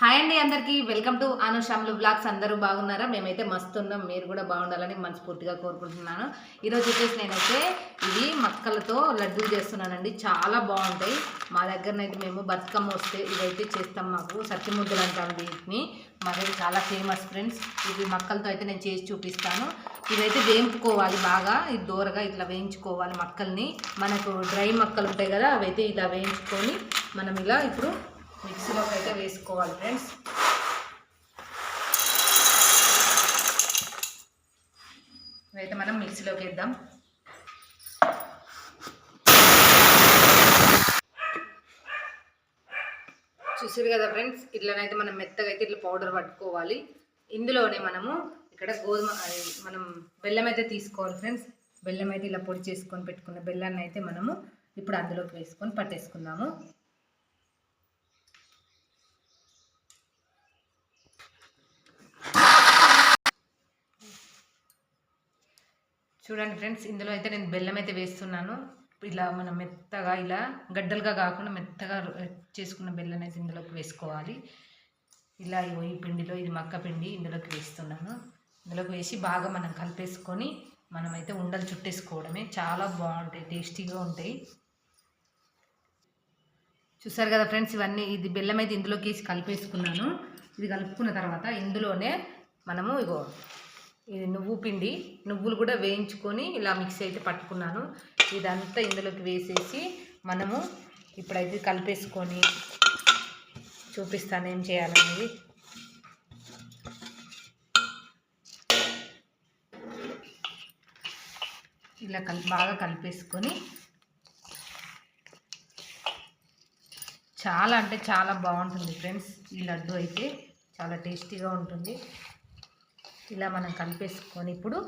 Hi అండి అందరికీ. Welcome to అనుషాములు blogs అందరూ బాగున్నారా? మేమైతే మస్తు ఉన్నాం మీరు కూడా బాగుండాలని మనస్ఫూర్తిగా కోరుకుంటున్నాను. ఈరోజు వచ్చేసి నేనైతే ఇవి మక్కలతో లడ్డూలు చేస్తున్నానండి. చాలా బాగుంటాయి. మా దగ్గరనైతే మేము బతుకమ్మ వస్తే ఇవైతే చేస్తాం మాకు. సత్యముద్దులు అంటాం వీటిని. మా దగ్గర చాలా ఫేమస్ ఫ్రెండ్స్. ఇవి మక్కలతో అయితే నేను చేసి చూపిస్తాను. ఇవైతే వేయించుకోవాలి బాగా. ఇది దూరగా ఇట్లా వేయించుకోవాలి మక్కల్ని. మనకు డ్రై మక్కలు ఉంటాయి కదా అవైతే ఇలా వేయించుకొని మనం ఇలా ఇప్పుడు మిక్సీలోకి అయితే వేసుకోవాలి ఫ్రెండ్స్ ఇవైతే మనం మిక్సీలోకి వేద్దాం. చూసారు కదా ఫ్రెండ్స్ ఇట్లనైతే మనం మెత్తగా అయితే ఇట్లా పౌడర్ పట్టుకోవాలి. ఇందులోనే మనము ఇక్కడ గోధుమ అది మనం బెల్లం అయితే తీసుకోవాలి ఫ్రెండ్స్ బెల్లం అయితే ఇలా పొడి చేసుకొని పెట్టుకున్న బెల్లాన్ని అయితే మనము ఇప్పుడు అందులోకి వేసుకొని పట్టేసుకుందాము. చూడండి ఫ్రెండ్స్ ఇందులో అయితే నేను బెల్లం అయితే వేస్తున్నాను. ఇలా మనం మెత్తగా ఇలా గడ్డలుగా కాకుండా మెత్తగా చేసుకున్న బెల్లం అయితే ఇందులోకి వేసుకోవాలి. ఇలా ఈ పిండిలో ఇది మక్క పిండి ఇందులోకి వేస్తున్నాను. ఇందులోకి వేసి బాగా మనం కలిపేసుకొని మనమైతే ఉండలు చుట్టేసుకోవడమే. చాలా బాగుంటాయి టేస్టీగా ఉంటాయి. చూసారు కదా ఫ్రెండ్స్ ఇవన్నీ ఇది బెల్లం అయితే ఇందులోకి వేసి కలిపేసుకున్నాను. ఇది కలుపుకున్న తర్వాత ఇందులోనే మనము ఇగో ఇది నువ్వు పిండి. నువ్వులు కూడా వేయించుకొని ఇలా మిక్సీ అయితే పట్టుకున్నాను. ఇదంతా ఇందులోకి వేసేసి మనము ఇప్పుడైతే కలిపేసుకొని చూపిస్తాను ఏం చేయాలనేది. ఇలా కలి బాగా కలిపేసుకొని చాలా అంటే చాలా బాగుంటుంది ఫ్రెండ్స్ ఈ లడ్డు అయితే. చాలా టేస్టీగా ఉంటుంది. ఇలా మనం కలిపేసుకొని ఇప్పుడు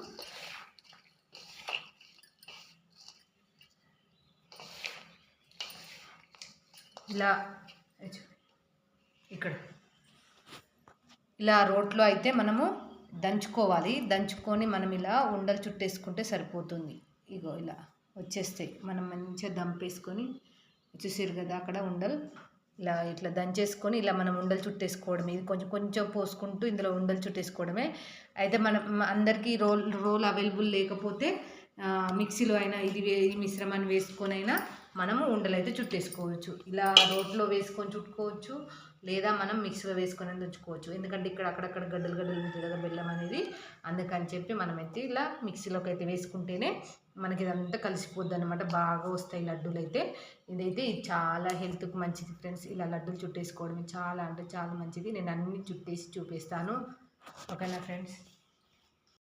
ఇలా ఇక్కడ ఇలా రోట్లో అయితే మనము దంచుకోవాలి. దంచుకొని మనం ఇలా ఉండలు చుట్టేసుకుంటే సరిపోతుంది. ఇగో ఇలా వచ్చేస్తాయి. మనం మంచిగా దంపేసుకొని వచ్చేసారు కదా అక్కడ ఉండలు? ఇలా ఇట్లా దంచేసుకొని ఇలా మనం ఉండలు చుట్టేసుకోవడం ఇది కొంచెం కొంచెం పోసుకుంటూ ఇందులో ఉండలు చుట్టేసుకోవడమే. అయితే మనం అందరికీ రోల్ రోల్ అవైలబుల్ లేకపోతే మిక్సీలో అయినా ఇది ఇది ఈ మిశ్రమాన్ని వేసుకొని అయినా మనము ఉండలు అయితే చుట్టేసుకోవచ్చు. ఇలా రోట్లో వేసుకొని చుట్టుకోవచ్చు లేదా మనం మిక్సీలో వేసుకొని ఉంచుకోవచ్చు ఎందుకంటే ఇక్కడ అక్కడక్కడ గడ్డలు గడ్డలు ఉంటుంది కదా బెల్లం అనేది. అందుకని చెప్పి మనమైతే ఇలా మిక్సీలోకి అయితే వేసుకుంటేనే మనకి ఇదంతా కలిసిపోద్ది అనమాట బాగా వస్తాయి లడ్డూలు అయితే. ఇదైతే ఇది చాలా హెల్త్కి మంచిది ఫ్రెండ్స్. ఇలా లడ్డూలు చుట్టేసుకోవడం చాలా అంటే చాలా మంచిది. నేను అన్ని చుట్టేసి చూపిస్తాను. ఓకేనా ఫ్రెండ్స్?